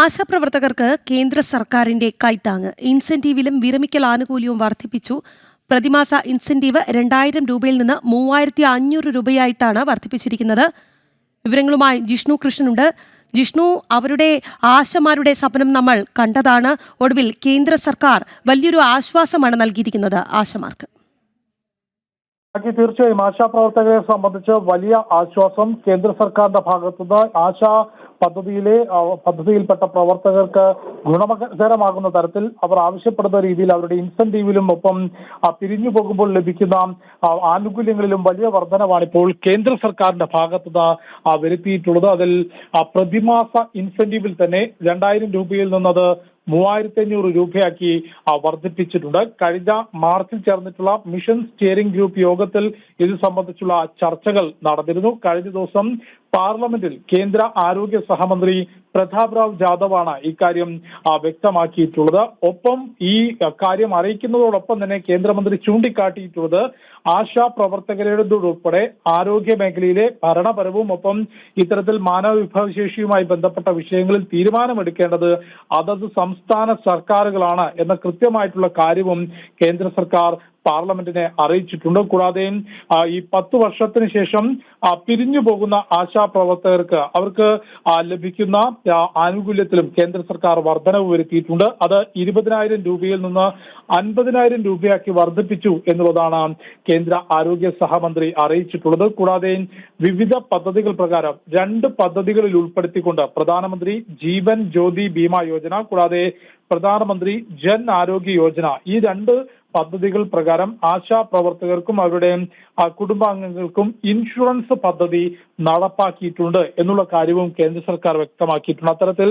ആശാപ്രവർത്തകർക്ക് കേന്ദ്ര സർക്കാരിന്റെ കൈത്താങ് ഇൻസെന്റീവിലും വിരമിക്കൽ ആനുകൂല്യവും വർദ്ധിപ്പിച്ചു. പ്രതിമാസ ഇൻസെന്റീവ് രണ്ടായിരം രൂപയിൽ നിന്ന് മൂവായിരത്തി അഞ്ഞൂറ് രൂപയായിട്ടാണ് വർദ്ധിപ്പിച്ചിരിക്കുന്നത്. വിവരങ്ങളുമായി ജിഷ്ണു കൃഷ്ണനുണ്ട്. ജിഷ്ണു അവരുടെ ആശമാരുടെ സ്വപ്നം നമ്മൾ കണ്ടതാണ്. ഒടുവിൽ കേന്ദ്ര സർക്കാർ വലിയൊരു ആശ്വാസമാണ് നൽകിയിരിക്കുന്നത് ആശമാർക്ക് ബാക്കി തീർച്ചയായും ആശാപ്രവർത്തകരെ സംബന്ധിച്ച് വലിയ ആശ്വാസം കേന്ദ്ര സർക്കാരിന്റെ ഭാഗത്തുനിന്ന് ആശാ പദ്ധതിയിലെ പദ്ധതിയിൽപ്പെട്ട പ്രവർത്തകർക്ക് ഗുണകരമാകുന്ന തരത്തിൽ അവർ ആവശ്യപ്പെടുന്ന രീതിയിൽ അവരുടെ ഇൻസെന്റീവിലും ഒപ്പം പിരിഞ്ഞു പോകുമ്പോൾ ലഭിക്കുന്ന ആനുകൂല്യങ്ങളിലും വലിയ വർധനമാണ് ഇപ്പോൾ കേന്ദ്ര സർക്കാരിന്റെ ഭാഗത്തുനിന്ന് വരുത്തിയിട്ടുള്ളത്. അതിൽ പ്രതിമാസ ഇൻസെന്റീവിൽ തന്നെ രണ്ടായിരം രൂപയിൽ നിന്നത് മൂവായിരത്തി അഞ്ഞൂറ് രൂപയാക്കി വർദ്ധിപ്പിച്ചിട്ടുണ്ട്. കഴിഞ്ഞ മാർച്ചിൽ ചേർന്നിട്ടുള്ള മിഷൻ സ്റ്റിയറിംഗ് ഗ്രൂപ്പ് യോഗത്തിൽ ഇത് സംബന്ധിച്ചുള്ള ചർച്ചകൾ നടന്നിരുന്നു. കഴിഞ്ഞ ദിവസം പാർലമെന്റിൽ കേന്ദ്ര ആരോഗ്യ സഹമന്ത്രി പ്രതാപ് റാവ് ജാദവാണ് ഇക്കാര്യം വ്യക്തമാക്കിയിട്ടുള്ളത്. ഒപ്പം ഈ കാര്യം അറിയിക്കുന്നതോടൊപ്പം തന്നെ കേന്ദ്രമന്ത്രി ചൂണ്ടിക്കാട്ടിയിട്ടുള്ളത് ആശാ പ്രവർത്തകരുടേതുൾപ്പെടെ ആരോഗ്യ മേഖലയിലെ ഭരണപരവും ഒപ്പം ഇത്തരത്തിൽ മാനവ വിഭവശേഷിയുമായി ബന്ധപ്പെട്ട വിഷയങ്ങളിൽ തീരുമാനമെടുക്കേണ്ടത് അതത് സംസ്ഥാന സർക്കാരുകളാണ് എന്ന കൃത്യമായിട്ടുള്ള കാര്യവും കേന്ദ്ര സർക്കാർ പാർലമെന്റിനെ അറിയിച്ചിട്ടുണ്ട്. കൂടാതെ ഈ പത്ത് വർഷത്തിന് ശേഷം പിരിഞ്ഞു പോകുന്ന ആശാ പ്രവർത്തകർക്ക് അവർക്ക് ലഭിക്കുന്ന ആനുകൂല്യത്തിലും കേന്ദ്ര സർക്കാർ വർധനവ് വരുത്തിയിട്ടുണ്ട്. അത് ഇരുപതിനായിരം രൂപയിൽ നിന്ന് അൻപതിനായിരം രൂപയാക്കി വർദ്ധിപ്പിച്ചു എന്നുള്ളതാണ് കേന്ദ്ര ആരോഗ്യ സഹമന്ത്രി അറിയിച്ചിട്ടുള്ളത്. കൂടാതെ വിവിധ പദ്ധതികൾ പ്രകാരം രണ്ട് പദ്ധതികളിൽ ഉൾപ്പെടുത്തിക്കൊണ്ട് പ്രധാനമന്ത്രി ജീവൻ ജ്യോതി ബീമ യോജന കൂടാതെ പ്രധാനമന്ത്രി ജൻ ആരോഗ്യ യോജന. ഈ രണ്ട് പദ്ധതികൾ പ്രകാരം ആശാ പ്രവർത്തകർക്കും അവരുടെ കുടുംബാംഗങ്ങൾക്കും ഇൻഷുറൻസ് പദ്ധതി നടപ്പാക്കിയിട്ടുണ്ട് എന്നുള്ള കാര്യവും കേന്ദ്ര സർക്കാർ വ്യക്തമാക്കിയിട്ടുണ്ട്. അത്തരത്തിൽ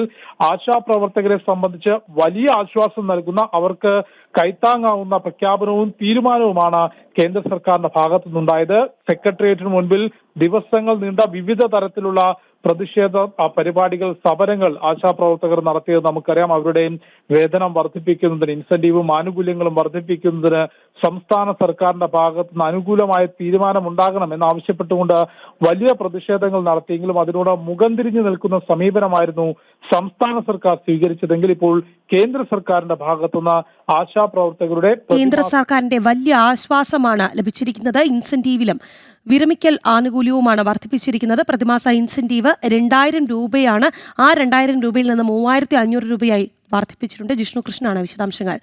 ആശാ പ്രവർത്തകരെ സംബന്ധിച്ച് വലിയ ആശ്വാസം നൽകുന്ന അവർക്ക് കൈത്താങ്ങാവുന്ന പ്രഖ്യാപനവും തീരുമാനവുമാണ് കേന്ദ്ര സർക്കാരിന്റെ ഭാഗത്തുനിന്നുണ്ടായത്. സെക്രട്ടേറിയറ്റിന് മുൻപിൽ ദിവസങ്ങൾ നീണ്ട വിവിധ തരത്തിലുള്ള പ്രതിഷേധ പരിപാടികൾ സമരങ്ങൾ ആശാപ്രവർത്തകർ നടത്തിയത് നമുക്കറിയാം. അവരുടെയും വേതനം വർദ്ധിപ്പിക്കുന്നതിന് ഇൻസെന്റീവും ആനുകൂല്യങ്ങളും വർദ്ധിപ്പിക്കുന്നതിന് സംസ്ഥാന സർക്കാരിന്റെ ഭാഗത്തു നിന്ന് അനുകൂലമായ തീരുമാനം ഉണ്ടാകണം എന്നാവശ്യപ്പെട്ടുകൊണ്ട് വലിയ പ്രതിഷേധങ്ങൾ നടത്തിയെങ്കിലും അതിനോട് മുഖം തിരിഞ്ഞു നിൽക്കുന്ന സമീപനമായിരുന്നു സംസ്ഥാന സർക്കാർ സ്വീകരിച്ചതെങ്കിൽ ഇപ്പോൾ കേന്ദ്ര സർക്കാരിന്റെ ഭാഗത്തുനിന്ന് ആശാപ്രവർത്തകരുടെ കേന്ദ്ര സർക്കാരിന്റെ വലിയ ആശ്വാസമാണ് ലഭിച്ചിരിക്കുന്നത് ഇൻസെന്റീവിലും. വിരമിക്കൽ ആനുകൂല്യവുമാണ് വർദ്ധിപ്പിച്ചിരിക്കുന്നത്. പ്രതിമാസ ഇൻസെന്റീവ് രണ്ടായിരം രൂപയാണ്. ആ രണ്ടായിരം രൂപയിൽ നിന്ന് മൂവായിരത്തി അഞ്ഞൂറ് രൂപയായി വർദ്ധിപ്പിച്ചിട്ടുണ്ട്. ജിഷ്ണു കൃഷ്ണനാണ് വിശദാംശങ്ങൾ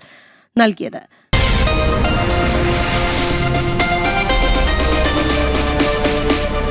നൽകിയത്.